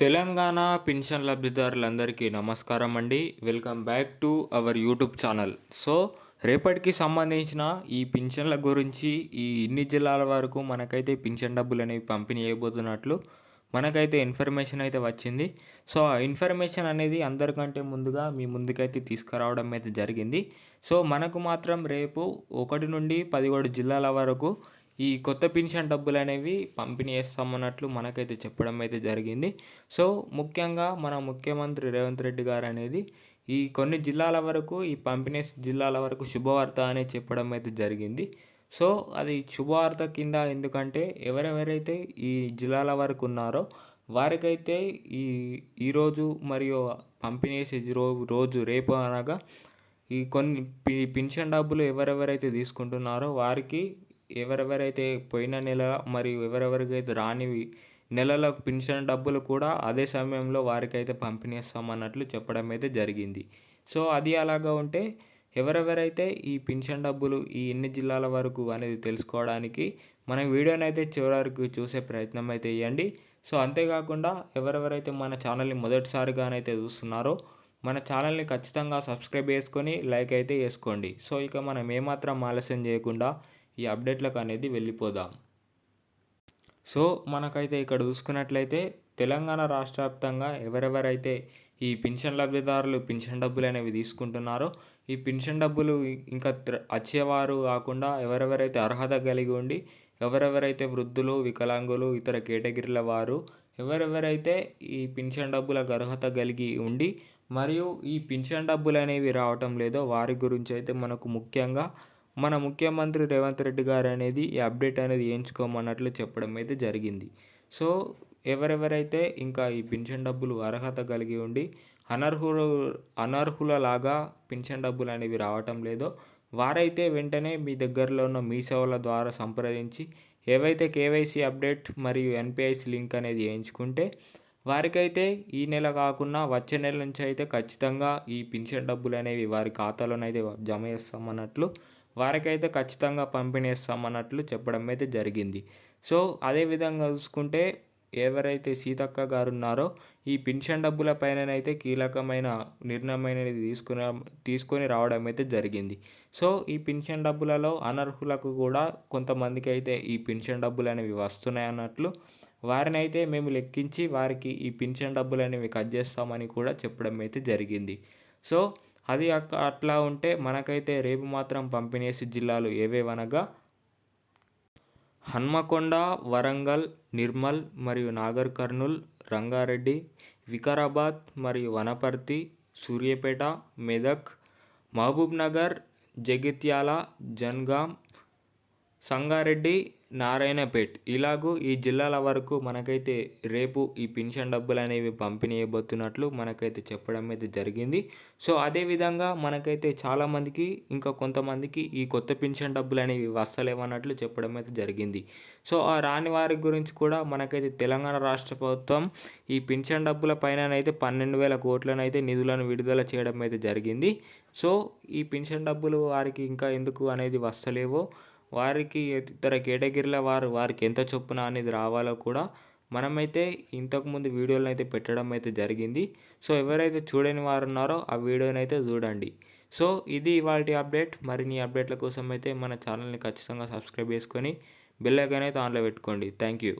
Telangana pension లబ్ధిదారులందరికీ నమస్కారం అండి. Welcome back to our YouTube channel. So రేపటికి సంబంధించిన ఈ పింఛన్ల గురించి ఈ ఇన్ని జిల్లాల వరకు మనకైతే పింఛన్ డబ్బులు అనేవి పంపిణీ చేయబోతున్నట్లు మనకైతే ఇన్ఫర్మేషన్ అయితే వచ్చింది. సో ఆ ఇన్ఫర్మేషన్ అనేది అందరికంటే ముందుగా మీ ముందుకైతే తీసుకురావడం అయితే జరిగింది. సో మనకు మాత్రం రేపు ఒకటి నుండి పదిహేడు జిల్లాల వరకు ఈ కొత్త పెన్షన్ డబ్బులు అనేవి పంపిణీ చేస్తామన్నట్లు మనకైతే చెప్పడం అయితే జరిగింది. సో ముఖ్యంగా మన ముఖ్యమంత్రి రేవంత్ రెడ్డి గారు అనేది ఈ కొన్ని జిల్లాల వరకు ఈ పంపిణీ జిల్లాల వరకు శుభవార్త అనే చెప్పడం అయితే జరిగింది. సో అది శుభవార్త కింద ఎందుకంటే ఎవరెవరైతే ఈ జిల్లాల వరకు ఉన్నారో వారికైతే ఈ ఈరోజు మరియు పంపిణీ చేసే రోజు రేపు అనగా ఈ కొన్ని పింఛన్ డబ్బులు ఎవరెవరైతే తీసుకుంటున్నారో వారికి ఎవరెవరైతే పోయిన నెల మరియు ఎవరెవరికైతే రానివి నెలలో పింఛన్ డబ్బులు కూడా అదే సమయంలో వారికైతే పంపిణీ చేస్తామన్నట్లు చెప్పడం అయితే జరిగింది. సో అది అలాగా ఉంటే ఎవరెవరైతే ఈ పింఛన్ డబ్బులు ఈ ఎన్ని జిల్లాల వరకు అనేది తెలుసుకోవడానికి మనం వీడియోని అయితే చివరి వరకు చూసే ప్రయత్నం అయితే చేయండి. సో అంతేకాకుండా ఎవరెవరైతే మన ఛానల్ని మొదటిసారిగానైతే చూస్తున్నారో మన ఛానల్ని ఖచ్చితంగా సబ్స్క్రైబ్ చేసుకొని లైక్ అయితే చేసుకోండి. సో ఇక మనం ఏమాత్రం ఆలస్యం చేయకుండా ఈ అప్డేట్లకు అనేది వెళ్ళిపోదాం. సో మనకైతే ఇక్కడ చూసుకున్నట్లయితే తెలంగాణ రాష్ట్ర వ్యాప్తంగా ఎవరెవరైతే ఈ పింఛన్ లబ్ధిదారులు పింఛన్ డబ్బులు అనేవి తీసుకుంటున్నారో ఈ పింఛన్ డబ్బులు ఇంకా వచ్చేవారు కాకుండా ఎవరెవరైతే అర్హత కలిగి ఉండి ఎవరెవరైతే వృద్ధులు వికలాంగులు ఇతర కేటగిరీల వారు ఎవరెవరైతే ఈ పింఛన్ డబ్బులకు అర్హత కలిగి ఉండి మరియు ఈ పింఛన్ డబ్బులు అనేవి రావటం లేదో వారి గురించి అయితే మనకు ముఖ్యంగా మన ముఖ్యమంత్రి రేవంత్ రెడ్డి గారు అనేది ఈ అప్డేట్ అనేది వేయించుకోమన్నట్లు చెప్పడం అయితే జరిగింది. సో ఎవరెవరైతే ఇంకా ఈ పింఛన్ డబ్బులు అర్హత కలిగి ఉండి అనర్హులు అనర్హులలాగా పింఛన్ డబ్బులు అనేవి రావటం లేదో వారైతే వెంటనే మీ దగ్గరలో ఉన్న మీ సేవల ద్వారా సంప్రదించి ఏవైతే కేవైసీ అప్డేట్ మరియు ఎన్పిఐసి లింక్ అనేది వేయించుకుంటే వారికైతే ఈ నెల కాకుండా వచ్చే నెల నుంచి అయితే ఖచ్చితంగా ఈ పింఛన్ డబ్బులు అనేవి వారి ఖాతాలోనైతే జమ చేస్తామన్నట్లు వారికైతే ఖచ్చితంగా పంపిణీస్తామన్నట్లు చెప్పడం అయితే జరిగింది. సో అదేవిధంగా చూసుకుంటే ఎవరైతే సీతక్క గారు ఉన్నారో ఈ పెన్షన్ డబ్బుల పైననైతే కీలకమైన నిర్ణయం అనేది తీసుకుని తీసుకొని రావడం అయితే జరిగింది. సో ఈ పెన్షన్ డబ్బులలో అనర్హులకు కూడా కొంతమందికి అయితే ఈ పెన్షన్ డబ్బులు అనేవి వస్తున్నాయి అన్నట్లు వారిని అయితే మేము లెక్కించి వారికి ఈ పెన్షన్ డబ్బులు అనేవి కట్ చేస్తామని కూడా చెప్పడం అయితే జరిగింది. సో అది అట్లా ఉంటే మనకైతే రేపు మాత్రం పంపిణీ జిల్లాలు ఏవేవనగా హన్మకొండ వరంగల్ నిర్మల్ మరియు నాగర్ కర్నూల్ రంగారెడ్డి వికారాబాద్ మరియు వనపర్తి సూర్యాపేట మెదక్ మహబూబ్నగర్ జగిత్యాల జన్గాం సంగారెడ్డి నారాయణపేట్. ఇలాగూ ఈ జిల్లాల వరకు మనకైతే రేపు ఈ పెన్షన్ డబ్బులు అనేవి పంపిణీ అయిపోతున్నట్లు మనకైతే చెప్పడం అయితే జరిగింది. సో అదేవిధంగా మనకైతే చాలామందికి ఇంకా కొంతమందికి ఈ కొత్త పెన్షన్ డబ్బులు అనేవి వస్తలేవన్నట్లు చెప్పడం అయితే జరిగింది. సో ఆ రాని వారి గురించి కూడా మనకైతే తెలంగాణ రాష్ట్ర ప్రభుత్వం ఈ పెన్షన్ డబ్బుల పైన అయితే పన్నెండు వేల కోట్లను అయితే నిధులను విడుదల చేయడం అయితే జరిగింది. సో ఈ పెన్షన్ డబ్బులు వారికి ఇంకా ఎందుకు అనేది వస్తలేవో వారికి ఇతర కేటగిరీల వారు వారికి ఎంత చొప్పున అనేది రావాలో కూడా మనమైతే ఇంతకుముందు వీడియోలను అయితే పెట్టడం అయితే జరిగింది. సో ఎవరైతే చూడని వారు ఉన్నారో ఆ వీడియోని అయితే చూడండి. సో ఇది ఇవాళ అప్డేట్. మరిన్ని అప్డేట్ల కోసం అయితే మన ఛానల్ని ఖచ్చితంగా సబ్స్క్రైబ్ చేసుకొని బెల్ ఐకాన్ అయితే ఆన్లో పెట్టుకోండి. Thank you.